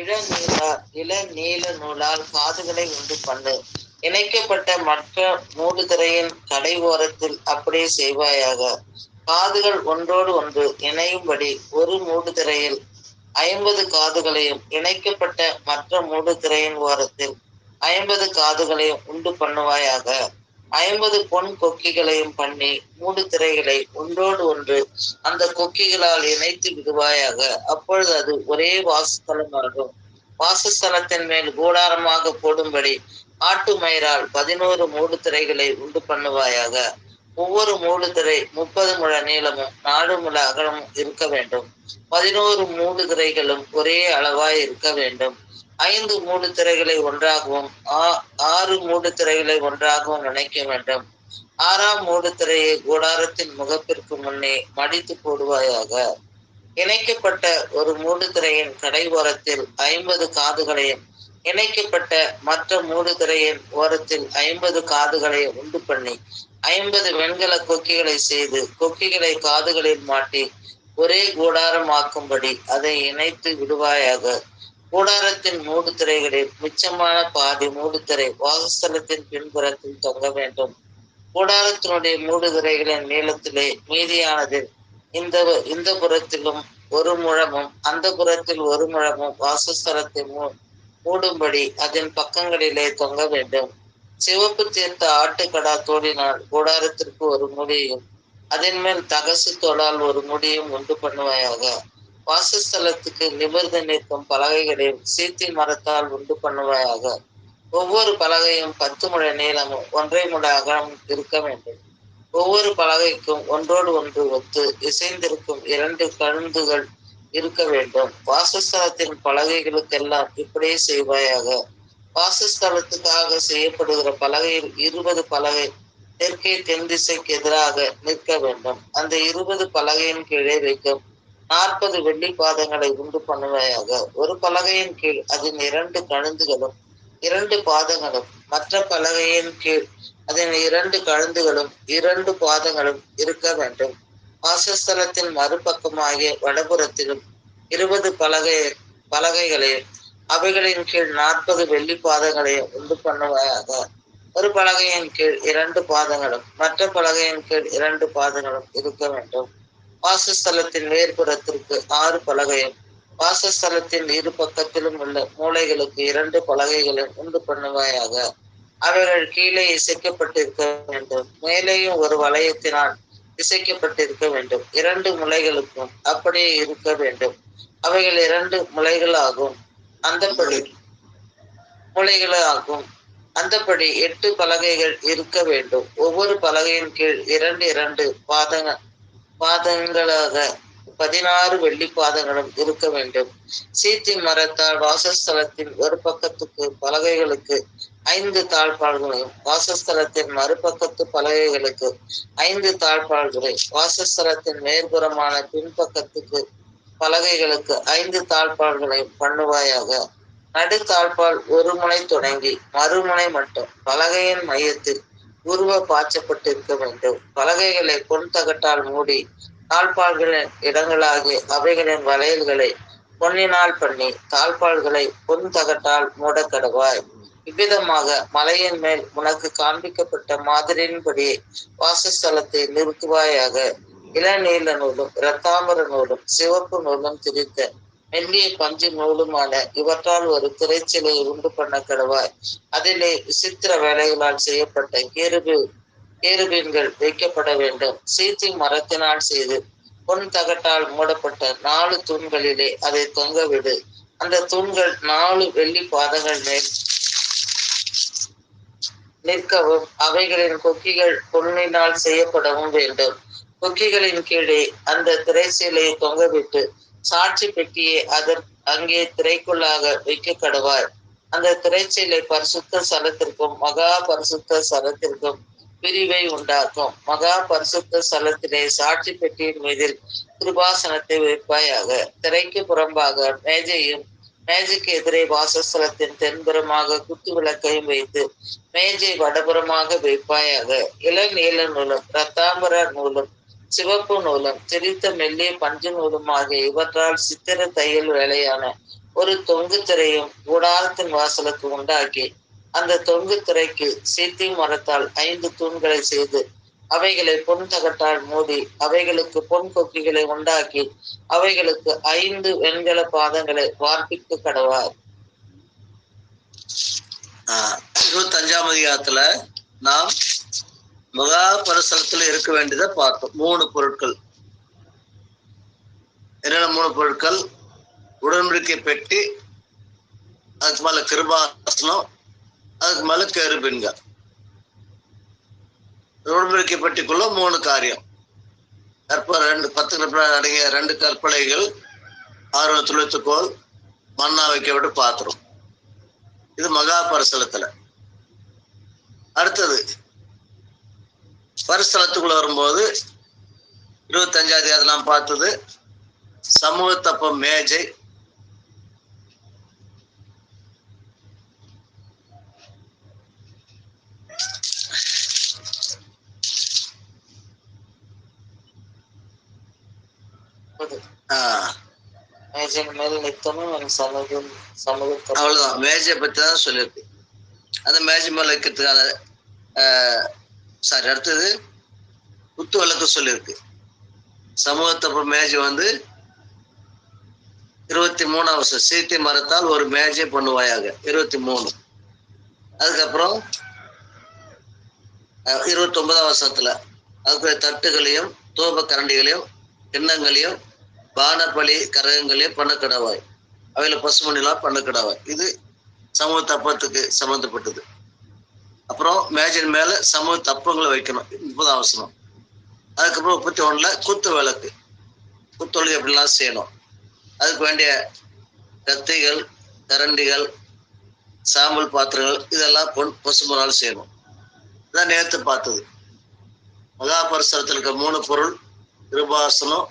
இளநீல இளநீல நூலால் காதுகளை உண்டு பண்ணு. இணைக்கப்பட்ட மற்ற மூடுதிரையின் கடை ஓரத்தில் அப்படியே செய்வாயாக. காதுகள் ஒன்றோடு ஒன்று இணையும்படி ஒரு மூடுதிரையில் ஐம்பது காதுகளையும் இணைக்கப்பட்ட மற்ற மூடுதிரையின் ஓரத்தில் ஐம்பது காதுகளையும் உண்டு பண்ணுவாயாக. ஐம்பது பொன் கொக்கிகளையும் பண்ணி மூடு திரைகளை ஒன்றோடு ஒன்று அந்த கொக்கிகளால் இணைத்து விடுவாயாக. அப்பொழுது அது ஒரே வாசஸ்தலமாகும். வாசஸ்தலத்தின் மேல் கூடாரமாக போடும்படி ஆட்டு மயிரால் பதினோரு மூடு திரைகளை உண்டு பண்ணுவாயாக. ஒவ்வொரு மூடு திரை முப்பது முழ நீளமும் நாலு முழ அகலமும் இருக்க வேண்டும். பதினோரு மூடு திரைகளும் ஒரே அளவாய் இருக்க வேண்டும். ஐந்து மூடு திரைகளை ஒன்றாகவும் ஆ- ஆறு மூடு திரைகளை ஒன்றாகவும் இணைக்க வேண்டும். ஆறாம் மூடு திரையை கூடாரத்தின் முகப்பிற்கு முன்னே மடித்து போடுவாயாக. இணைக்கப்பட்ட ஒரு மூடு திரையின் கடை ஓரத்தில் ஐம்பது காதுகளையும் இணைக்கப்பட்ட மற்ற மூடு திரையின் ஓரத்தில் ஐம்பது காதுகளை உண்டு பண்ணி ஐம்பது வெண்கல கொக்கிகளை செய்து கொக்கிகளை காதுகளில் மாட்டி ஒரே கூடாரமாக்கும்படி அதை இணைத்து விடுவாயாக. கூடாரத்தின் மூடு திரைகளில் மிச்சமான பாதி மூடு திரை வாசஸ்தலத்தின் பின்புறத்தில் தொங்க வேண்டும். கூடாரத்தினுடைய மூடு திரைகளின் நீளத்திலே மீதியானதில் இந்த இந்த புறத்திலும் ஒரு முழமும் அந்த புறத்தில் ஒரு முழமும் வாசஸ்தலத்தை மூ மூடும்படி அதன் பக்கங்களிலே தொங்க வேண்டும். சிவப்பு தீர்த்த ஆட்டுக்கடா தோடினால் கூடாரத்திற்கு ஒரு முடியும். அதன் மேல் தகசு தோளால் ஒரு முடியும் உண்டு பண்ணுவாயாக. வாசஸ்தலத்துக்கு நிமிர்ந்து நிற்கும் பலகைகளையும் சீத்தி மரத்தால் உண்டு பண்ணுவாயாக. ஒவ்வொரு பலகையும் பத்து முழ நீளமும் ஒன்றை முழ அகலம் இருக்க வேண்டும். ஒவ்வொரு பலகைக்கும் ஒன்றோடு ஒன்று ஒத்து இசைந்திருக்கும் இரண்டு கழுந்துகள் இருக்க வேண்டும். வாசஸ்தலத்தின் பலகைகளுக்கெல்லாம் இப்படியே செய்வாயாக. வாசஸ்தலத்துக்காக செய்யப்படுகிற பலகையில் இருபது பலகை தெற்கே தென் திசைக்கு எதிராக நிற்க வேண்டும். அந்த இருபது பலகையின் கீழே வைக்கும் நாற்பது வெள்ளி பாதங்களை உண்டு பண்ணுவாயாக. ஒரு பலகையின் கீழ் அதன் இரண்டு கழுந்துகளும் இரண்டு பாதங்களும் மற்ற பலகையின் கீழ் அதன் இரண்டு கழுந்துகளும் இரண்டு பாதங்களும் இருக்க வேண்டும். வாசஸ்தலத்தின் மறுபக்கமாகிய வடபுறத்திலும் இருபது பலகை பலகைகளையும் அவைகளின் கீழ் நாற்பது வெள்ளி பாதங்களையும் உண்டு பண்ணுவாயாக. ஒரு பலகையின் கீழ் இரண்டு பாதங்களும் மற்ற பலகையின் கீழ் இரண்டு பாதங்களும் இருக்க வேண்டும். வாசஸ்தலத்தின் மேற்புறத்திற்கு ஆறு பலகையும் வாசஸ்தலத்தின் இரு பக்கத்திலும் உள்ள மூளைகளுக்கு இரண்டு பலகைகளும் உண்டு பண்ணுவாயாக. அவைகள் கீழே இசைக்கப்பட்டிருக்க வேண்டும். மேலேயும் ஒரு வளையத்தினால் இசைக்கப்பட்டிருக்க வேண்டும். இரண்டு முளைகளுக்கும் அப்படியே இருக்க வேண்டும். அவைகள் இரண்டு முளைகளாகும் அந்தப்படி முளைகளாகும் அந்தப்படி எட்டு பலகைகள் இருக்க வேண்டும். ஒவ்வொரு பலகையின் கீழ் இரண்டு இரண்டு பாதங்க பாதங்களாக பதினாறு வெள்ளி பாதங்களும் இருக்க வேண்டும். சீத்தி மரத்தால் வாசஸ்தலத்தின் ஒரு பக்கத்துக்கு பலகைகளுக்கு ஐந்து தாழ்பாள்களையும் வாசஸ்தலத்தின் மறுபக்கத்து பலகைகளுக்கு ஐந்து தாழ்பாள்களை வாசஸ்தலத்தின் மேற்புறமான பின்பக்கத்துக்கு பலகைகளுக்கு ஐந்து தாழ்பாள்களை பண்ணுவாயாக. நடு தாழ்பால் ஒரு முனை தொடங்கி மறுமுனை மட்டும் பலகையின் மையத்தில் உருவ பாய்ச்சப்பட்டிருக்க வேண்டும். பலகைகளை பொன் தகட்டால் மூடி தாழ்பால்களின் இடங்களாகி அவைகளின் வளையல்களை பொன்னினால் பண்ணி தாழ்பால்களை பொன் தகட்டால் மூடக்கடவாய். இவ்விதமாக மலையின் மேல் உனக்கு காண்பிக்கப்பட்ட மாதிரியின்படி வாசஸ்தலத்தை நிறுத்துவாயாக. இளநீல நூலும் இரத்தாமர நூலும் சிவப்பு நூலும் திரித்த மெல்லிய பஞ்சு நூலுமான இவற்றால் ஒரு திரைச்சிலையை உண்டு பண்ண கடவாய். அதிலே விசித்திர வேலைகளால் செய்யப்பட்ட கேருபி கேருபீன்கள் வைக்கப்பட வேண்டும். சீத்தி மரத்தினால் செய்து பொன் தகட்டால் மூடப்பட்ட நாலு தூண்களிலே அதை தொங்கவிடு அந்த தூண்கள் நாலு வெள்ளி பாதங்கள் மேல் நிற்கவும் அவைகளின் கொக்கிகள் பொன்னினால் செய்யப்படவும் வேண்டும். கொக்கிகளின் கீழே அந்த திரைச்சீலையை தொங்கவிட்டு சாட்சி பெட்டியை அதற் அங்கே திரைக்குள்ளாக வைக்க அந்த திரைச்சீலை பரிசுத்த சலத்திற்கும் மகா பரிசுத்த சலத்திற்கும் பிரிவை உண்டாக்கும். மகா பரிசுத்த சலத்திலே சாட்சி பெட்டியின் மீதில் கிருபாசனத்தை வைப்பாயாக. திரைக்கு புறம்பாக மேஜையும் மேஜைக்கு எதிரே வாசஸ்தலத்தின் தென்புறமாக குத்து விளக்கையும் வைத்து மேஜை வடபுறமாக வைப்பாயாக. இளநீல நூலும் ரத்தாம்பர நூலும் சிவப்பு நூலும் திரித்த மெல்லிய பஞ்சு நூலும் ஆகிய இவற்றால் சித்திர தையல் வேலையான ஒரு தொங்கு திரையும் கூடாரத்தின் வாசலுக்கு உண்டாக்கி அந்த தொங்கு திரைக்கு சீத்தி மரத்தால் ஐந்து தூண்களை செய்து அவைகளை பொன் தகட்டால் மூடி அவைகளுக்கு பொன் கொக்கிகளை உண்டாக்கி அவைகளுக்கு ஐந்து வெண்கல பாதங்களை வார்ப்பித்து கடவார். இருபத்தி அஞ்சாம் அதிகாரத்துல நாம் மகா பரிசலத்துல இருக்க வேண்டியதை பார்த்தோம். மூணு பொருட்கள். என்னென்ன மூணு பொருட்கள்? உடன்படிக்கை பெட்டி அதுக்கு மேல கிருபாசனம் அதுக்கு மேல கேருபின்கள். உடன்படிக்கை மூணு காரியம். கற்ப ரெண்டு பத்து கற்பனை அடங்கிய ரெண்டு கற்பனைகள் ஆறு துளித்துக்கோள் மண்ணா வைக்கப்பட்டு பாத்திரம். இது மகா பரிசலத்துல. அடுத்தது பரிசலத்துக்குள்ள வரும்போது இருபத்தஞ்சாவது அது நாம் பார்த்தது சமூகத்தப்பம் மேஜை மேஜையின் மேல் நித்தமும் என் சமூகம் சமூகத்தில் அவ்வளவுதான். மேஜை பத்தி தான் சொல்லியிருக்கு அந்த மேஜை மேல வைக்கிறதுக்கான சாரி அடுத்தது குத்து விளக்கு சொல்லியிருக்கு சமூகத்தப்ப மேஜை வந்து இருபத்தி மூணாம் வருஷம். சீத்தி மரத்தால் ஒரு மேஜை பண்ணுவாயாக. இருபத்தி மூணு. அதுக்கப்புறம் இருபத்தி ஒன்பதாம் வருஷத்துல அதுக்கு தட்டுகளையும் தூப கரண்டிகளையும் கிண்ணங்களையும் பானபலி கரகங்களே பண்ணக்கடவாய். அவையில பசுமணிலாம் பண்ணக்கடவாய். இது சமூக தப்பத்துக்கு சம்மந்தப்பட்டது அப்புறம் மேஜின் மேல சமூக தப்பங்களை வைக்கணும். முப்பதாம் அவசரம். அதுக்கப்புறம் முப்பத்தி ஒண்ணுல குத்து விளக்கு. குத்தொழுகை எப்படிலாம் செய்யணும்? அதுக்கு வேண்டிய கத்திகள் கரண்டிகள் சாம்பல் பாத்திரங்கள் இதெல்லாம் பொன் பசுமனால் செய்யணும். இதான் நேற்று பார்த்தது. மகாபரிசரத்தில் இருக்க மூணு பொருள் கிருபாசனம்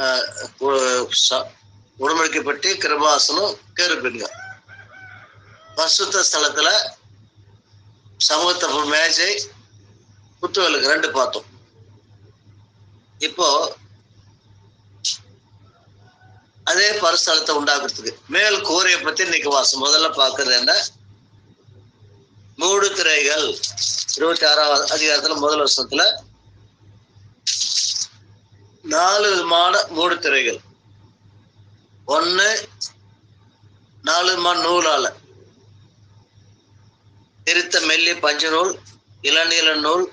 ஆஹ் கிருபாசனம் கேருப்பீங்க பசுத்த ஸ்தலத்துல சமூகத்தப்ப மேஜை புத்துவலுக்கு ரெண்டு பார்த்தோம் இப்போ அதே பரிசலத்தை உண்டாக்குறதுக்கு மேல் கூரையை பத்தி இன்னைக்கு வாசம். முதல்ல பாக்குறது என்ன? மூடு திரைகள் இருபத்தி ஆறாவது அதிகாரத்துல முதல் வருஷத்துல நாலு விதமான மூடு திரைகள். ஒன்று நாலு விதமான நூலால. திருத்த மெல்லி பஞ்ச நூல் இளநீல நூல்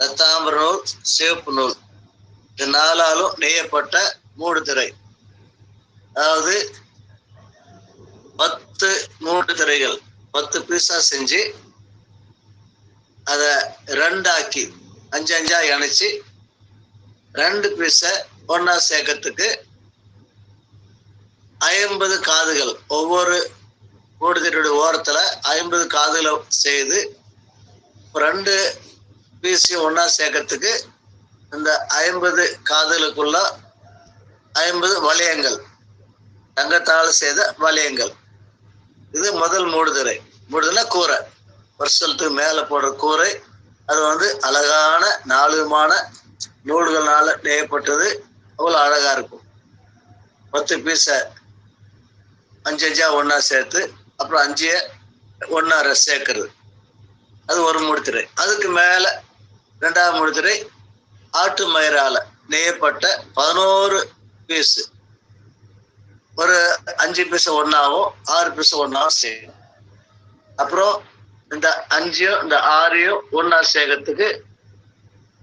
ரத்தாம்பர நூல் சிவப்பு நூல். இது நாலாலும் நெய்யப்பட்ட மூடு திரை. அதாவது பத்து மூடு திரைகள் பத்து பீஸா செஞ்சு அதை ரெண்டாக்கி அஞ்சு அஞ்சா இணைச்சு ரெண்டு பீஸை ஒன்னா சேர்க்கறதுக்கு ஐம்பது காதுகள் ஒவ்வொரு கூடுதலுடைய ஓரத்துல ஐம்பது காதுகளை செய்து ரெண்டு பீஸையும் ஒன்னா சேர்க்கறதுக்கு இந்த ஐம்பது காதுகளுக்குள்ள ஐம்பது வளையங்கள் தங்கத்தால் செய்த வளையங்கள். இது முதல் மூடுதிரை மூடுதலை கூரை. வருஷத்துக்கு மேலே போடுற கூரை. அது வந்து அழகான நாலுமான நூல்களால் நெய்யப்பட்டது அவ்வளோ அழகா இருக்கும். பத்து பீஸை அஞ்சு அஞ்சா ஒன்றா சேர்த்து அப்புறம் அஞ்சு ஒன்றா சேர்க்கறது. அது ஒரு முடித்திரை அதுக்கு மேலே ரெண்டாவது முடித்திரை ஆட்டு மயிரால நெய்யப்பட்ட பதினோரு பீஸ் ஒரு அஞ்சு பீஸ் ஒன்றாவும் ஆறு பீஸ் ஒன்றாவும் செய்யணும். அப்புறம் இந்த அஞ்சையும் இந்த ஆறையும் ஒன்றா சேர்க்கறதுக்கு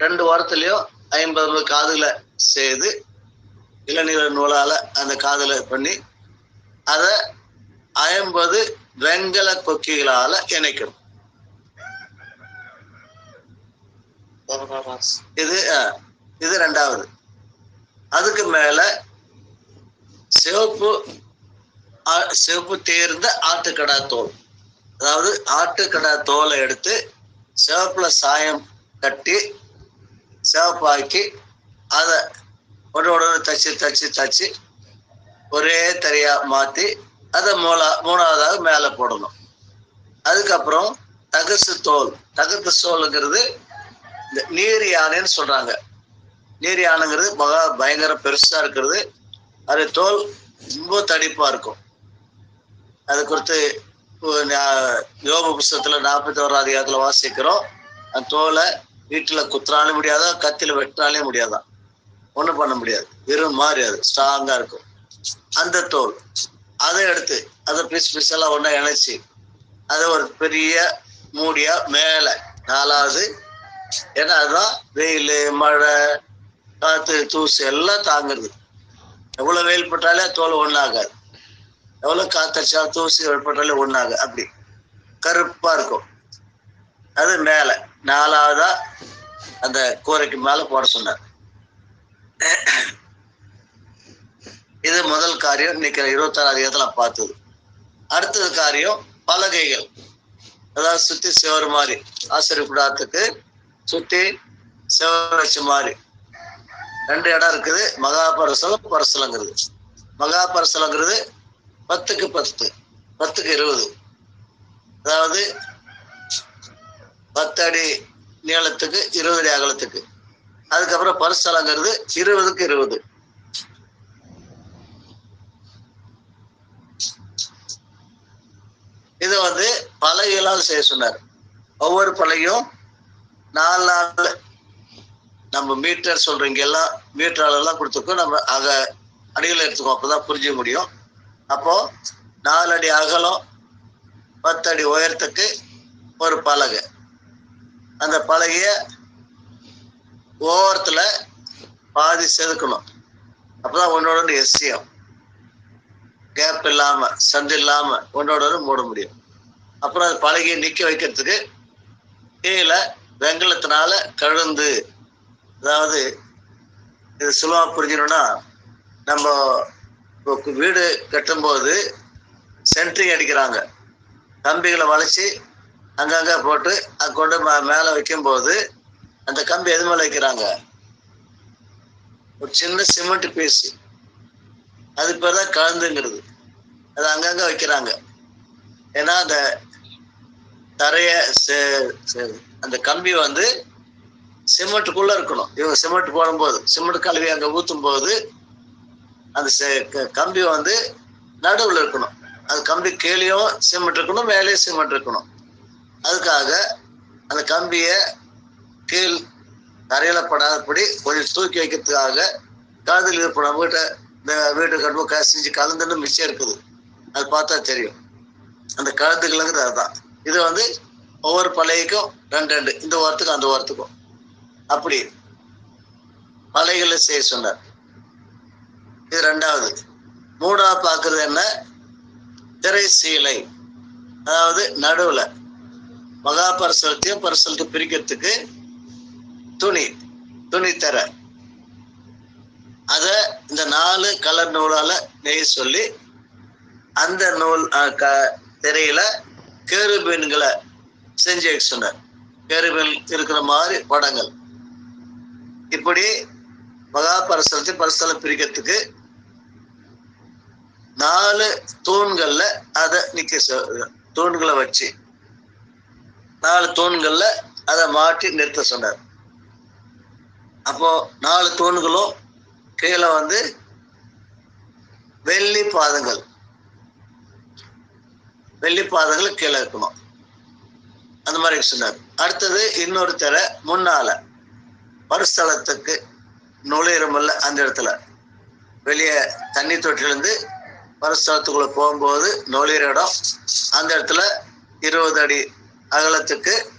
ரெண்டு வாரத்துலேயும் ஐம்பது காதுல செய்து இளநீர நூலால அந்த காதுல பண்ணி அத ஐம்பது வெங்கல கொக்கிகளால இணைக்கணும். இது இது ரெண்டாவது. அதுக்கு மேல சிவப்பு ஆ- சிவப்பு தேர்ந்த ஆட்டுக்கடா தோல். அதாவது ஆட்டுக்கடா தோலை எடுத்து சிவப்புல சாயம் கட்டி சிவப்பாக்கி அதை ஒன்று ஒன்று தச்சு தச்சு தச்சு ஒரே தரையாக மாற்றி அதை மூலா மூணாவதாக மேலே போடணும். அதுக்கப்புறம் தகசு தோல் தகத்து சோலுங்கிறது இந்த நீர் யானைன்னு சொல்கிறாங்க நீர் யானைங்கிறது மகா பயங்கர பெருசாக இருக்கிறது. அது தோல் ரொம்ப தடிப்பாக இருக்கும். அது குறித்து யோக புஸ்தகத்தில் நாற்பத்தி ஓராம் வாசிக்கிறோம். அந்த தோலை வீட்டில் குத்துறாலும் முடியாதா கத்தியில் வெட்டினாலே முடியாதான் ஒன்றும் பண்ண முடியாது. வெறும் மாறியாது அது இருக்கும். அந்த தோல். அதை எடுத்து அதை பிசு பிசெல்லாம் ஒன்றா இணைச்சி அதை ஒரு பெரிய மூடியா மேலே நாலாவது ஏன்னா அதுதான் வெயில் மழை காற்று தூசு எல்லாம் தாங்குறது. எவ்வளோ வெயில் பட்டாலே தோல் ஒன்றாகாது எவ்வளோ காத்தடிச்சா தூசி பட்டாலே ஒன்றாகாது அப்படி கருப்பாக இருக்கும். அது மேலே. நாலாவதா அந்த கூரைக்கு மேல போட சொன்னார். இது முதல் காரியம். இன்னைக்கு இருபத்தாறு அதிகாரத்துல பார்த்தது. அடுத்தது காரியம் பலகைகள். அதாவது சுத்தி சிவர் மாதிரி. ஆசிரியர் கூடாரத்துக்கு சுத்தி சிவர் வச்ச மாதிரி. ரெண்டு இடம் இருக்குது. மகாபரசலம் பரசலங்கிறது. மகாபரசலங்கிறது பத்துக்கு பத்து. பத்துக்கு இருபது. அதாவது பத்து அடி நீளத்துக்கு இருபது அடி அகலத்துக்கு. அதுக்கப்புறம் பரிசலங்கிறது இருபதுக்கு இருபது. இதை வந்து பலகைகளால் செய்ய சொன்னார். ஒவ்வொரு பலகையும் நாலு நாள் நம்ம மீட்டர் சொல்றீங்க எல்லாம் மீட்டர் எல்லாம் கொடுத்துருக்கோம். நம்ம அக அடியில் எடுத்துக்கோ அப்பதான் புரிஞ்சுக்க முடியும். அப்போ நாலு அடி அகலம் பத்து அடி உயரத்துக்கு ஒரு பலகை. அந்த பலகைய ஓரத்துல பாதி செதுக்கணும். அப்பதான் ஒன்னோட ஒன்று எஸ்சியம். கேப் இல்லாம சந்து இல்லாம ஒன்னோட ஒன்று மூட முடியும். அப்புறம் அது பழகிய நிக்க வைக்கிறதுக்கு கீழே வெங்கலத்தினால கழுந்து அதாவது இது சுலபமா புரிஞ்சிடணும்னா நம்ம வீடு கட்டும்போது சென்ட்ரிங் அடிக்கிறாங்க. கம்பிகளை வளைச்சி அங்கங்கே போட்டு அது கொண்டு மே- வைக்கும்போது அந்த கம்பி எது மேலே வைக்கிறாங்க? ஒரு சின்ன சிமெண்ட் பீஸ் அது பேர் தான் கலந்துங்கிறது அது அங்கங்கே வைக்கிறாங்க. ஏன்னா அந்த தரைய செ- அந்த கம்பி வந்து சிமெண்ட்டுக்குள்ள இருக்கணும். இவங்க சிமெண்ட் போடும்போது சிமெண்ட் கழுவி அங்கே ஊற்றும் போது அந்த செ- க- கம்பி வந்து நடுவில் இருக்கணும். அது கம்பி கீழேயும் சிமெண்ட் இருக்கணும் மேலேயும் சிமெண்ட் இருக்கணும். அதுக்காக அந்த கம்பியை கீழ் தரையில படாதபடி கொஞ்சம் தூக்கி வைக்கிறதுக்காக காதில் இருப்போம். நம்ம வீட்டை இந்த வீட்டு கட்டும்போது கசிஞ்சு கலந்துன்னு மிச்சம் இருக்குது. அது பார்த்தா தெரியும். அந்த கழுத்துக்களுங்கிறது அதுதான். இது வந்து ஒவ்வொரு பழையக்கும் ரெண்டு ரெண்டு. இந்த வாரத்துக்கும் அந்த வாரத்துக்கும். அப்படி பழைகளை செய்ய சொன்னார். இது ரெண்டாவது. மூணாவது பார்க்கறது என்ன? திரை சீலை. அதாவது நடுவில். மகா பரிசலத்தையும் பரிசலத்தை பிரிக்கிறதுக்கு துணி துணி தர. அத இந்த நாலு கலர் நூலால நெய் சொல்லி அந்த நூல் க- திரையில கேருபீன்களை செஞ்சு வைக்க சொன்னார். கேருபீன் இருக்கிற மாதிரி படங்கள் இப்படி மகா பரிசலத்தை பரிசலம் பிரிக்கிறதுக்கு நாலு தூண்கள்ல அதை நிக்க சொ- தூண்களை வச்சு நாலு தூண்கள்ல அதை மாட்டி நிறுத்த சொன்னார். அப்போ நாலு தூண்களும் கீழே வந்து வெள்ளி பாதங்கள். வெள்ளி பாதங்கள் கீழே இருக்கணும். அந்த மாதிரி சொன்னார். அடுத்தது இன்னொரு திரை முன்னால மறுஸ்தலத்துக்கு நுழையிறமல்ல அந்த இடத்துல. வெளியே தண்ணி தொட்டிலிருந்து மறுஸ்தலத்துக்குள்ள போகும்போது நுழையிற இடம் அந்த இடத்துல இருபது அடி அகலத்துக்கு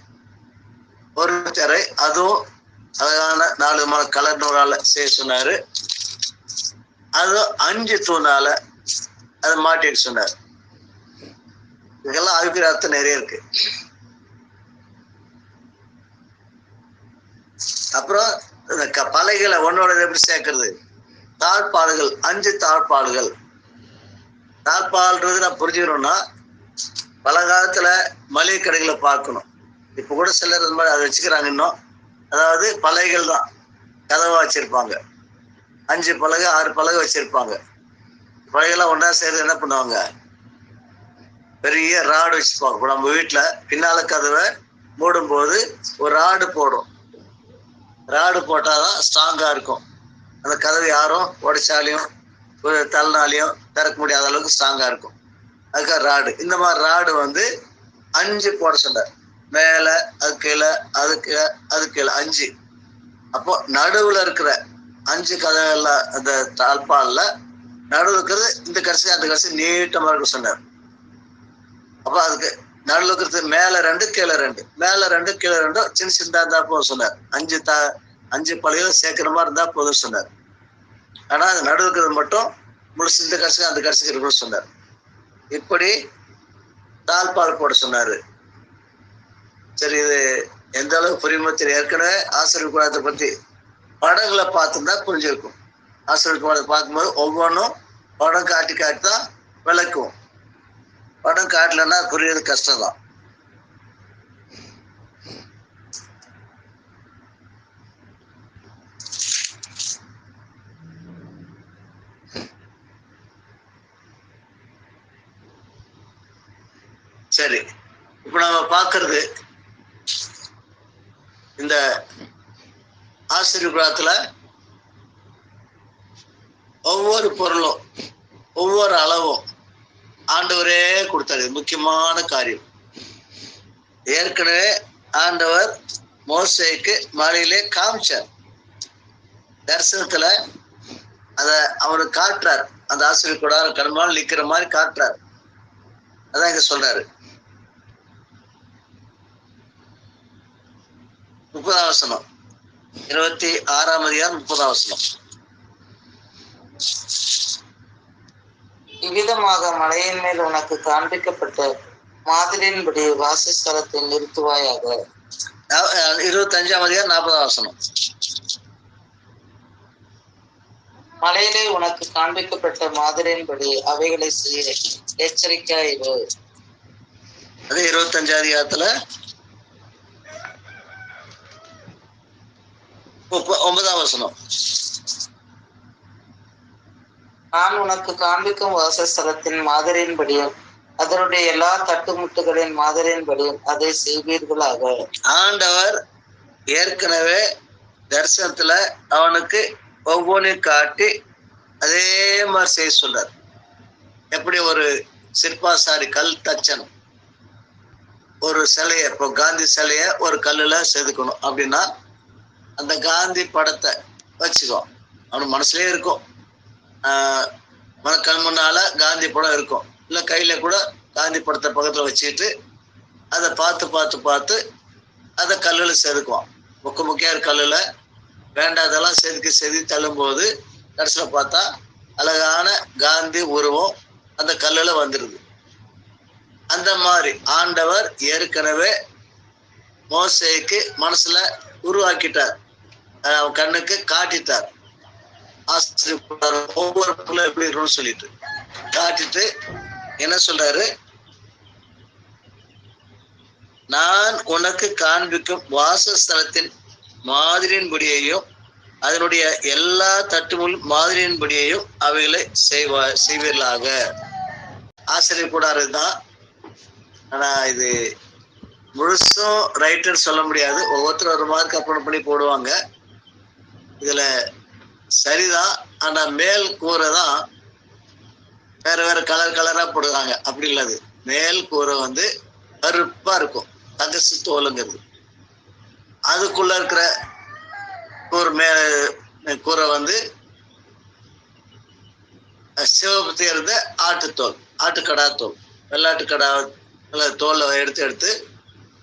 ஒரு திரை அதுவும் அழகான நாலு மண கலர் நூறால செய்ய சொன்னாரு. அது அஞ்சு தூணால அதை மாட்டிட்டு சொன்னார். இதெல்லாம் அபிப்பிராய நிறைய இருக்கு. அப்புறம் இந்த க- பலகைகளை ஒன்னோட எப்படி சேர்க்கறது? தாழ்பாடுகள் அஞ்சு தாழ்பாடுகள் தாழ்பாடுறது நான் புரிஞ்சுக்கணும்னா பல காலத்துல மளிகை கடைகளை பார்க்கணும். இப்ப கூட சிலர் இந்த மாதிரி அதை வச்சுக்கிறாங்க இன்னும். அதாவது பலகைகள் தான். கதவை வச்சிருப்பாங்க. அஞ்சு பலகை ஆறு பலகை வச்சிருப்பாங்க. பலகைலாம் ஒன்றா சேர்ந்து என்ன பண்ணுவாங்க? பெரிய ராடு வச்சுப்பாங்க இப்போ நம்ம வீட்டில் பின்னால கதவை மூடும்போது ஒரு ராடு போடும். ராடு போட்டாதான் ஸ்ட்ராங்காக இருக்கும். அந்த கதவு யாரும் உடைச்சாலையும் ஒரு தள்ளினாலையும் திறக்க முடியாத அளவுக்கு ஸ்ட்ராங்காக இருக்கும். அதுக்காக ராடு. இந்த மாதிரி ராடு வந்து அஞ்சு போட சொன்னார். மேல அது கீழே அது கீழே அது கீழே அஞ்சு. அப்போ நடுவுல இருக்கிற அஞ்சு கதைகள்ல அந்த தாழ்பால்ல நடுவில் இருக்கிறது இந்த கடைசி அந்த கடைசி நீட்டமா இருக்க சொன்னார். அப்போ அதுக்கு நடுவில் இருக்கிறது மேல ரெண்டு கீழே ரெண்டு. மேல ரெண்டு கீழே ரெண்டு சின்ன சின்னதா இருந்தா போதும் சொன்னார். அஞ்சு தா அஞ்சு பழைய சேர்க்கிற மாதிரி இருந்தா போதும் சொன்னார். ஆனா அது நடுவில் இருக்கிறது மட்டும் முழுசு இந்த கடைசி அந்த கடைசிக்கு இருக்கணும்னு சொன்னார். இப்படி தாழ்பால் போட சொன்னாரு. சரி இது எந்த அளவுக்கு புரியுமோ தெரியும் ஏற்கனவே ஆசிரியர் குணத்தை பத்தி படங்களை பார்த்துருந்தா புரிஞ்சிருக்கும். ஆசிரியர் குணத்தை பார்க்கும்போது ஒவ்வொன்றும் படம் காட்டி காட்டி தான் விளக்குவோம். படம் காட்டலன்னா புரியுறது கஷ்டம் தான் சரி இப்ப நம்ம பார்க்கறது இந்த ஆசீர்வாதத்துல ஒவ்வொரு பொருளும் ஒவ்வொரு அளவும் ஆண்டவரே கொடுத்தாரு முக்கியமான காரியம். ஏற்கனவே ஆண்டவர் மோசேக்கு மலையிலே காமிச்சார். தரிசனத்துல அத அவரு காட்டுறார். அந்த ஆசிரியர் கூட கண்மால் நிக்கிற மாதிரி காட்டுறார். அதான் இங்க சொல்றாரு. முப்பதாம் வசனம். இருபத்தி ஆறாம் அதிகாரம் முப்பதாம் வசனம். இவ்விதமாக மலையின் மேல் உனக்கு காண்பிக்கப்பட்ட மாதிரியின்படி வாசஸ்தலத்தை நிறுத்துவாயாக. இருபத்தஞ்சாம் அதிகாரம் நாற்பதாம் வசனம். மலையிலே உனக்கு காண்பிக்கப்பட்ட மாதிரியின்படி அவைகளை செய்ய எச்சரிக்கையாயிரு. அது இருபத்தஞ்சாம் அதிகாரத்துல ஒன்பதாம் வசனம். நான் உனக்கு காண்பிக்கும் வாசஸ்தலத்தின் மாதிரியின்படியும் அதனுடைய எல்லா தட்டுமுட்டுகளின் மாதிரியின்படியும் அதை செய்வீர்களாக. ஆண்டவர் ஏற்கனவே தரிசனத்துல அவனுக்கு ஒவ்வொன்றையும் காட்டி அதே மாதிரி செய்ய சொல்றார். எப்படி ஒரு சிற்பாசாரி கல் தச்சன் ஒரு சிலைய இப்போ காந்தி சிலைய ஒரு கல்லுல செதுக்கணும். அப்படின்னா அந்த காந்தி படத்தை வச்சுக்கோ. அவன் மனசுலயே இருக்கும். மன கண் முன்னால காந்தி படம் இருக்கும். இல்லை கையில கூட காந்தி படத்தை பக்கத்துல வச்சுக்கிட்டு அதை பார்த்து பார்த்து பார்த்து அதை கல்லில் செதுக்குவான். முக்க முக்கிய கல்லில். வேண்டாதெல்லாம் செதுக்கி செதுக்கி தள்ளும்போது கடைசியில் பார்த்தா அழகான காந்தி உருவம் அந்த கல்லில் வந்துடுது அந்த மாதிரி ஆண்டவர் ஏற்கனவே மோசைக்கு மனசுல உருவாக்கிட்டார். அவன் கண்ணுக்கு காட்டிட்டார். ஆசிரியர் ஒவ்வொரு பொருளும் எப்படி இருக்கும்னு சொல்லிட்டு. காட்டிட்டு என்ன சொல்றாரு? நான் உனக்கு காண்பிக்கும் வாசஸ்தலத்தின் மாதிரியின்படியையும் அதனுடைய எல்லா தட்டுமுள் மாதிரியின்படியையும் அவைகளை செய்வா செய்வீர்களாக. ஆசிரியர் கூடாது தான் ஆனா இது முழுசும் ரைட்டர் சொல்ல முடியாது. ஒவ்வொருத்தரும் ஒரு மார்க் கற்பனை பண்ணி போடுவாங்க. இதுல சரிதான் ஆனா மேல் கூரை தான் வேற வேற கலர் கலரா போடுறாங்க. அப்படி இல்லாது மேல் கூரை வந்து கருப்பா இருக்கும். தகசு தோலுங்கிறது. அதுக்குள்ள இருக்கிற ஒரு மே கூரை வந்து சிவப்பு தேர்ந்த ஆட்டுத்தோல் ஆட்டுக்கடா தோல். வெள்ளாட்டுக்கடா தோலை எடுத்து எடுத்து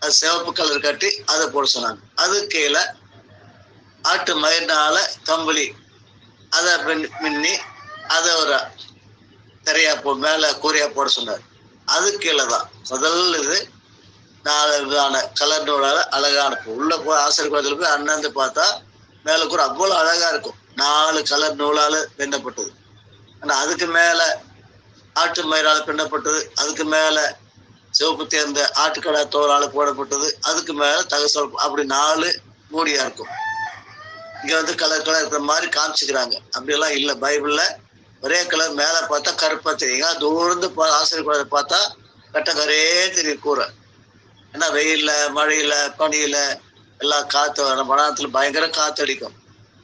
அது சிவப்பு கலர் கட்டி அதை போட சொன்னாங்க. அது கீழே ஆட்டு மயிர்னால கம்பளி. அதை பின்- மின்னி அதை ஒரு திரையா போ மேலே கூரையா போட சொன்னார். அது கீழே தான். முதல் இது நாலு விதமான கலர் நூலால் அழகான இருக்கும். உள்ளே போய் ஆசிரியர் போய் அண்ணாந்து பார்த்தா மேலே கூட அவ்வளோ அழகாக இருக்கும். நாலு கலர் நூலால் பின்னப்பட்டது. ஆனால் அதுக்கு மேலே ஆட்டு மயிரால் பின்னப்பட்டது. அதுக்கு மேலே சிவப்பு தேர்ந்த ஆட்டுக்கடா தோலால போடப்பட்டது. அதுக்கு மேலே தகசல் அப்படி நாலு மூடியாக இருக்கும். இங்க வந்து கலர் கலர் இருக்கிற மாதிரி காமிச்சுக்கிறாங்க. அப்படியெல்லாம் இல்லை பைபிள்ல. ஒரே கலர் மேல பார்த்தா கருப்பா தெரியுங்க தூர்ந்து பா- ஆசிரியர் பார்த்தா கட்ட கரே தெரியும் கூரை. ஏன்னா வெயில்ல மழையில பனியில எல்லாம் காத்து வனத்துல பயங்கர காத்து அடிக்கும்.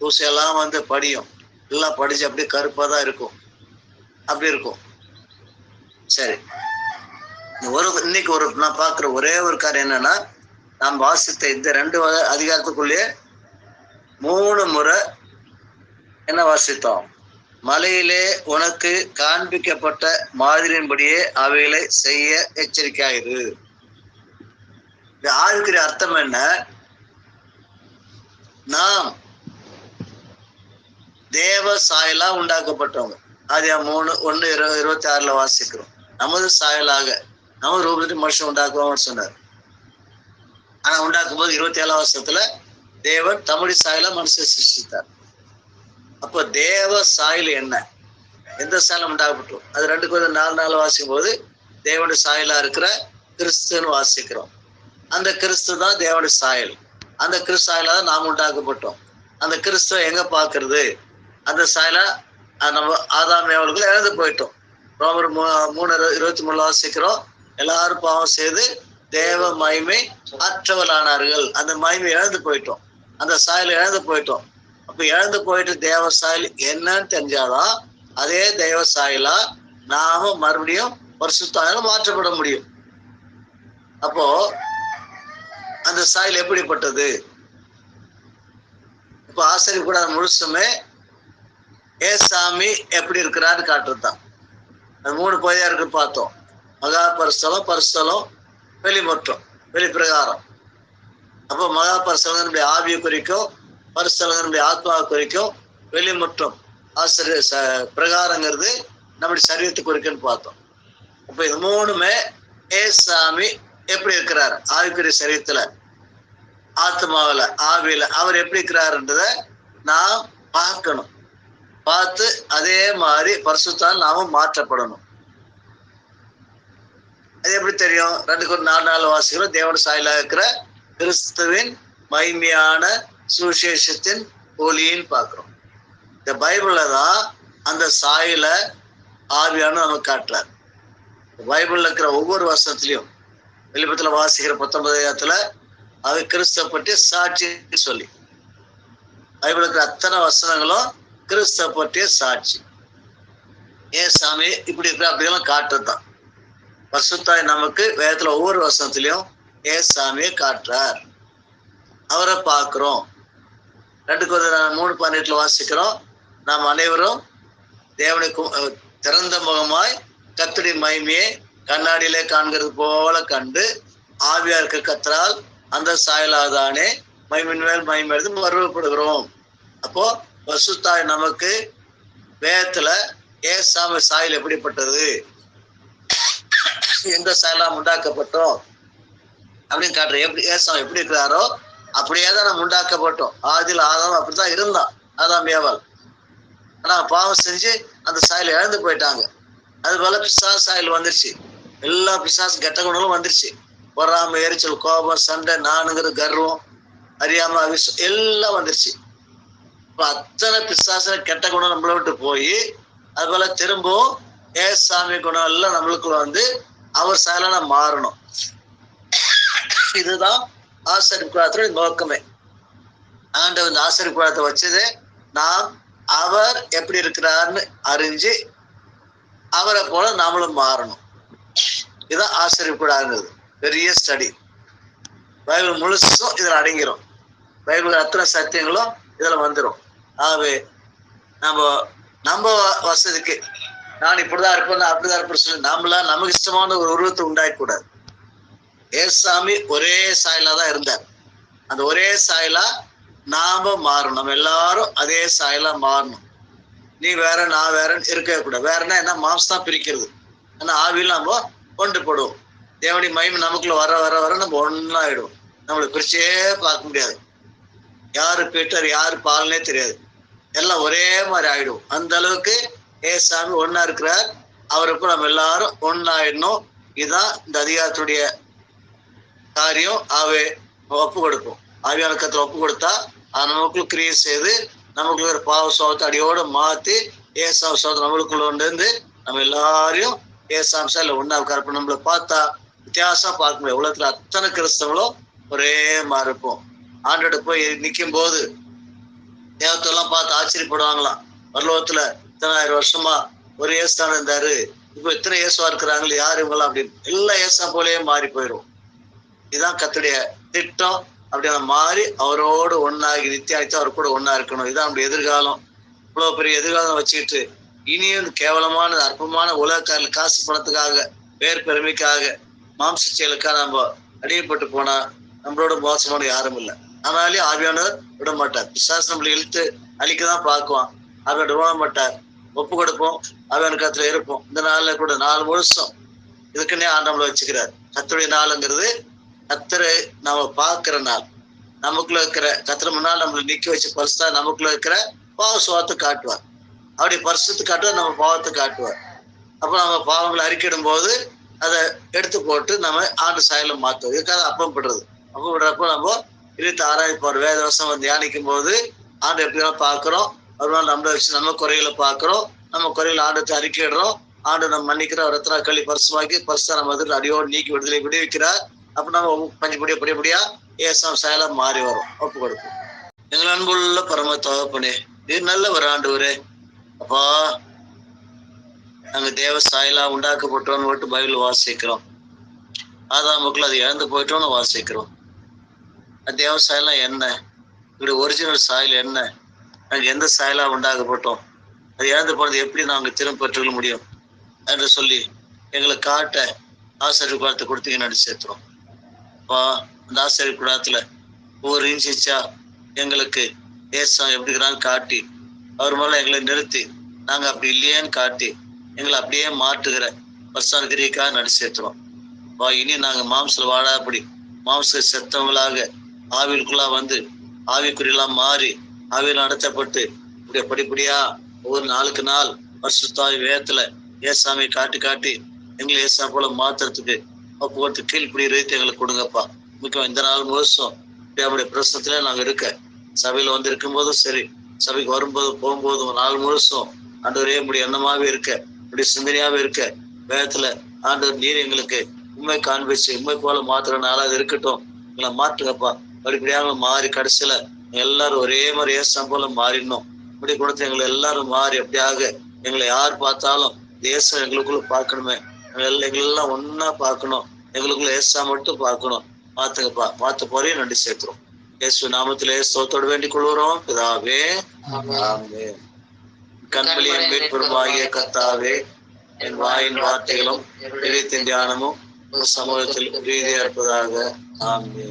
தூசையெல்லாம் வந்து படியும். எல்லாம் படிச்சு அப்படியே கருப்பா தான் இருக்கும். அப்படி இருக்கும். சரி. ஒரு இன்னைக்கு ஒரு நான் பார்க்குற ஒரே ஒரு காரியம் என்னன்னா நாம் வாசித்த இந்த ரெண்டு அதிகாரத்துக்குள்ளேயே மூணு முறை என்ன வாசித்தோம்? மலையிலே உனக்கு காண்பிக்கப்பட்ட மாதிரியின்படியே அவைகளை செய்ய எச்சரிக்கையாயிரு. இந்த ஆளுக்குரிய அர்த்தம் என்ன? நாம் தேவ சாயலா உண்டாக்கப்பட்டவங்க. அது மூணு ஒண்ணு இரு இருபத்தி ஆறுல வாசிக்கிறோம். நமது சாயலாக நம்ம ரூபத்தில் மனுஷன் உண்டாக்குவோம்னு சொன்னார். ஆனா உண்டாக்கும் போது இருபத்தி ஏழாம் வருஷத்துல தேவன் தமிழ் சாயலா மனுஷன் சிருஷ்டித்தார். அப்போ தேவ சாயல் என்ன? எந்த சாயலம் உண்டாகப்பட்டோம் அது ரெண்டு கொஞ்சம் நாலு நாள் வாசிக்கும் போது தேவனுடைய சாயலா இருக்கிற கிறிஸ்துன்னு வாசிக்கிறோம். அந்த கிறிஸ்து தான் தேவனுடைய சாயல். அந்த கிறிஸ்து சாயலா தான் நாம் உண்டாக்கப்பட்டோம். அந்த கிறிஸ்துவ எங்க பாக்குறது அந்த சாயலா நம்ம ஆதாம் ஏவல்கள் இழந்து போயிட்டோம். ரோமர் மூ- மூணு இருபத்தி மூணு வாசிக்கிறோம். எல்லாரும் பாவம் செய்து தேவ மகிமை அற்றவளானார்கள் அந்த மகிமை இழந்து போயிட்டோம். அந்த சாயல் இழந்து போயிட்டோம். அப்ப இழந்து போயிட்டு தேவ சாயல் என்னன்னு தெரிஞ்சாதான் அதே தெய்வ சாயலா நாம மறுபடியும் பரிசுத்தாயில மாற்றப்பட முடியும். அப்போ அந்த சாயல் எப்படிப்பட்டது? இப்போ ஆசிரியர் கூட முழுசுமே சாமி எப்படி இருக்கிறான்னு காட்டுறதுதான். அது மூணு பகுதியாக இருக்கு பார்த்தோம். மகா பரிசலம் பரிசலம் வெளிமுற்றம் வெளிப்பிரகாரம். அப்போ மகா பரிசலகனுடைய ஆவியை குறிக்கும் பரிசலகனுடைய ஆத்மாவை குறிக்கும் வெளிமுற்றம். ஆசிரியர் ச- பிரகாரங்கிறது நம்முடைய சரீரத்தை குறிக்குன்னு பார்த்தோம். இப்போ இது மூணுமே சாமி எப்படி இருக்கிறார்? ஆவிக்குரிய சரீரத்துல. ஆத்மாவுல ஆவியில அவர் எப்படி இருக்கிறாருன்றத நாம் பார்க்கணும். பார்த்து அதே மாதிரி பரிசுத்தால் நாமும் மாற்றப்படணும். அது எப்படி தெரியும்? ரெண்டு நாலு நாள் வாசிக்கிறோம் தேவன் சாயலா இருக்கிற கிறிஸ்துவின் மகிமையான சுவிசேஷத்தின் ஒளின்னு பார்க்குறோம் இந்த பைபிளில் தான் அந்த சாயில ஆவியான நமக்கு காட்டுறார். பைபிளில் இருக்கிற ஒவ்வொரு வருஷத்துலையும் வெளிப்பத்தில் வாசிக்கிற பத்தொன்பதாயிரத்துல அது கிறிஸ்துவ பற்றி சாட்சி சொல்லி. பைபிள் இருக்கிற அத்தனை வசனங்களும் கிறிஸ்துவ பற்றிய சாட்சி. ஏன் சாமி இப்படி இருக்கிற அப்படியெல்லாம் காட்டுறதுதான். பரிசுத்தாய் நமக்கு வேதத்தில் ஒவ்வொரு வருஷத்துலையும் ஏ சாமியை காட்டுறார். அவரை பார்க்குறோம். ரெண்டு கொஞ்சம் மூணு பன்னெண்டுல வாசிக்கிறோம். நாம் அனைவரும் தேவனை கு- திறந்த முகமாய் கத்துடைய மகிமையை கண்ணாடியிலே காண்கிறது போல கண்டு ஆவியா இருக்க கத்தரால் அந்த சாயலாதானே மைமின் மேல் மகிமை மறுவப்படுகிறோம் அப்போ வசுத்தாய் நமக்கு வேதத்துல ஏசாமி சாயல் எப்படிப்பட்டது? எந்த சாயலாம் உண்டாக்கப்பட்டோம்? அப்படின்னு காட்டுறோம் எப்படி ஏசாமி எப்படி இருக்கிறாரோ அப்படியே தான் நம்ம உண்டாக்கப்பட்டோம். ஆதில் ஆதாம் அப்படித்தான் இருந்தான். ஆதாம் ஏவாள். ஆனா பாவம் செஞ்சு அந்த சாயல் இழந்து போயிட்டாங்க. அது போல பிசாசு சாயல் வந்துருச்சு. எல்லா பிசாசு கெட்ட குணங்களும் வந்துருச்சு. பொறாம எரிச்சல் கோபம் சண்டை நானுங்கிற கர்வம் அறியாம அவிசம் எல்லாம் வந்துருச்சு. இப்போ அத்தனை பிசாசன கெட்ட குணம் நம்மளை விட்டு போய் அது போல திரும்பவும் சாமி குணம் எல்லாம் நம்மளுக்குள்ள வந்து அவர் சாயலான மாறணும். இதுதான் ஆசிரியர் குலத்தோட நோக்கமே. ஆண்டவர் இந்த ஆசிரியர் குலத்தை வச்சது நாம் அவர் எப்படி இருக்கிறார்னு அறிஞ்சு அவரை போல நாமளும் மாறணும். இதுதான் ஆசிரியர் குழாங்கிறது பெரிய ஸ்டடி பைபிள் முழுசும் இதுல அடங்கிரும். பைபிள் அத்தனை சத்தியங்களும் இதுல வந்துரும். ஆகவே நம்ம நம்ம வ- வசதிக்கு நான் இப்படிதான் இருப்பேன் அப்படிதான் இருப்பேன் சொல்லி நம்மளா நமக்கு இஷ்டமான ஒரு உருவத்தை உண்டாக்க கூடாது ஏசாமி ஒரே சாயலா தான் இருந்தார். அந்த ஒரே சாயலா நாம மாறணும். நம்ம எல்லாரும் அதே சாயலா மாறணும். நீ வேற நான் வேறன்னு இருக்கவே கூடாது. வேறன்னா என்ன? மாம்சம் தான் பிரிக்கிறது. ஆனா ஆவியில் நம்ம கொண்டு போடுவோம். தேவனுடைய மகிமை நமக்குள்ள வர வர வர நம்ம ஒன்றாயிடுவோம் நம்மளை பிரிச்சே பார்க்க முடியாது. யாரு பீட்டர் யாரு பால்னே தெரியாது. எல்லாம் ஒரே மாதிரி ஆயிடும் அந்த அளவுக்கு ஏசாமி ஒன்னா இருக்கிறார். அவருக்கு நம்ம எல்லாரும் ஒன்னாயிடணும் இதுதான் இந்த அதிகாரத்துடைய காரியம் ஆவே ஒப்பு கொடுப்போம் ஆவியான கத்துல ஒப்பு கொடுத்தா அது நமக்குள்ள கிரியை செய்து நமக்குள்ள ஒரு பாவ சோகத்தை அடியோட மாத்தி ஏசாம் சோகத்தை நம்மளுக்குள்ள இருந்து நம்ம எல்லாரையும் ஏசாம் சார் ஒன்னா கரப்பு நம்மளை பார்த்தா வித்தியாசம் பார்க்க முடியும். உலகத்துல அத்தனை கிறிஸ்தவங்களும் ஒரே மாதிரி இருப்போம். ஆண்டோட போய் நிற்கும் போது தேவத்தெல்லாம் பார்த்து ஆச்சரியப்படுவாங்களாம். வரலோகத்தில் இத்தனாயிரம் வருஷமா ஒரு ஏசுதான் இருந்தாரு. இப்போ இத்தனை இயேசுவா இருக்கிறாங்களே யார் இவங்களாம் அப்படின்னு. எல்லா ஏசா போலயே மாறி போயிடும் இதுதான் கத்துடைய திட்டம். அப்படின்ற மாதிரி அவரோடு ஒன்னாகி நித்தியாய்த்து அவர் கூட ஒன்னா இருக்கணும். இதுதான் அப்படி எதிர்காலம். இவ்வளவு பெரிய எதிர்காலம் வச்சுக்கிட்டு இனியும் கேவலமான அற்பமான உலகக்காரில் காசு பணத்துக்காக பேர் பெருமைக்காக மாம்ச செயலுக்காக நம்ம அடியப்பட்டு போனா நம்மளோட மோசமான யாரும் இல்லை. ஆனாலே ஆவியானவர் விட மாட்டார் பிசாசு நம்மளை இழுத்து அழிக்க தான் பார்க்குவான். அவன் விட மாட்டார் ஒப்பு கொடுப்போம். அவன் கத்துல இருப்போம். இந்த நாளில் கூட நாலு முழுசும் இதுக்குன்னே ஆண்டவங்களை வச்சுக்கிறார். கத்துடைய நாளுங்கிறது கத்தரை நாம பார்க்கிற நாள். நமக்குள்ள இருக்கிற கத்திர முன்னால் நம்மளை நிக்க வச்சு பரிசுத்தா நமக்குள்ள இருக்கிற பாவ சுவாத்தை காட்டுவார். அப்படி பரிசுத்து காட்டுவார் நம்ம பாவத்தை காட்டுவார். அப்ப நம்ம பாவங்களை அறிக்கிடும் போது அதை எடுத்து போட்டு நம்ம ஆண்டு சாயலம் மாத்துவோம். இதுக்காக அப்பம் படுறது அப்பம் விடுறப்போ நம்ம இழுத்து ஆராய்ப்போம் வேத வருஷம் தியானிக்கும் போது ஆண்டு எப்படிலாம் பார்க்குறோம். ஒரு நாள் நம்மளை வச்சு நம்ம குறைகளை பார்க்குறோம். நம்ம குறைகளை ஆண்டத்தை அறிக்கையிடுறோம் ஆண்டு நம்ம மன்னிக்கிறோம் ரத்னா களி பரிசுமாக்கி பரிசா நம்ம எதிர்த்து அடியோடு நீக்கி விடுதலை விடுவிக்கிறார். அப்ப நம்ம படிப்படியா படிய படிய ஏசாம் சாயலா மாறி வரும். ஒப்பு கொடுப்போம் எங்கள் அன்புள்ள பரம தகப்பனே இது நல்ல ஒரு ஆண்டவரே. அப்பா நாங்க தேவ சாயலா உண்டாக்கப்பட்டோம்னு மட்டும் பைபிள் வாசிக்கிறோம். மக்கள் அது இழந்து போயிட்டோம்னு வாசிக்கிறோம். அந்த தேவ சாயலாம் என்ன? இப்படி ஒரிஜினல் சாயல் என்ன? நாங்க எந்த சாயலா உண்டாக்கப்பட்டோம்? அது இழந்து போனது எப்படி நாங்க திரும்ப பெற்றுக்கொள்ள முடியும்? என்று சொல்லி எங்களை காட்ட ஆசிரியர் பார்த்து கொடுத்தீங்கன்னு நடி சேர்த்துறோம் வா அந்த ஆசிரியர் ஒவ்வொரு இன்சிச்சா எங்களுக்கு தேசம் எப்படி காட்டி அவர் மேல எங்களை நிறுத்தி நாங்க அப்படி இல்லையேன்னு காட்டி எங்களை அப்படியே மாற்றுகிற பர்சான் கிரிக்காக நடி வா இனி நாங்க மாம்சல வாழ அப்படி மாம்ச செத்தவங்களாக ஆவிற்குள்ளா வந்து ஆவிக்குறியெல்லாம் மாறி ஆவியில் நடத்தப்பட்டு இப்படி படிப்படியா ஒவ்வொரு நாளுக்கு நாள் வருஷத்தாய் வேத்துல ஏசாமி காட்டி காட்டி எங்களை ஏசா போல மாத்துறதுக்கு போக்குவரத்து கீழ்ப்படி ரீதி எங்களுக்கு கொடுங்கப்பா. முக்கியம் இந்த நாள் முழுசும் இப்படி பிரசனத்துல பிரச்சனத்துல நாங்க இருக்க. சபையில வந்து இருக்கும்போதும் சரி சபைக்கு வரும்போதும் போகும்போதும் நாள் முழுசும் ஆண்டவரே இப்படி எண்ணமாவே இருக்க இப்படி சிந்தனையாவே இருக்க. வேகத்துல ஆண்டவர் நீர் எங்களுக்கு உண்மை காண்பிச்சு உண்மை போல மாத்துற நாளாக இருக்கட்டும். எங்களை மாற்றுங்கப்பா. படிப்படியாக மாறி கடைசியில எல்லாரும் ஒரே மாதிரி ஏசம் போல மாறிடணும். இப்படி கொடுத்து எங்களை எல்லாரும் மாறி அப்படியாக எங்களை யார் பார்த்தாலும் தேசம் எங்களுக்குள்ள பார்க்கணுமே. எல்லாம் ஒன்னா பார்க்கணும். எங்களுக்குள்ள ஏசா மட்டும் பார்க்கணும். பார்த்துக்கப்பா பார்த்த போறையும் நன்றி சேர்க்கிறோம் இயேசு நாமத்திலே ஸ்தோத்தோடு வேண்டிக் கொள்கிறோம். பிதாவே ஆமென். கண்களின் மீட்பெருமாகிய கத்தாவே என் வாயின் வார்த்தைகளும் இதயத்தின் தியானமும் ஒரு சமூகத்தில் ரீதியா இருப்பதாக ஆமே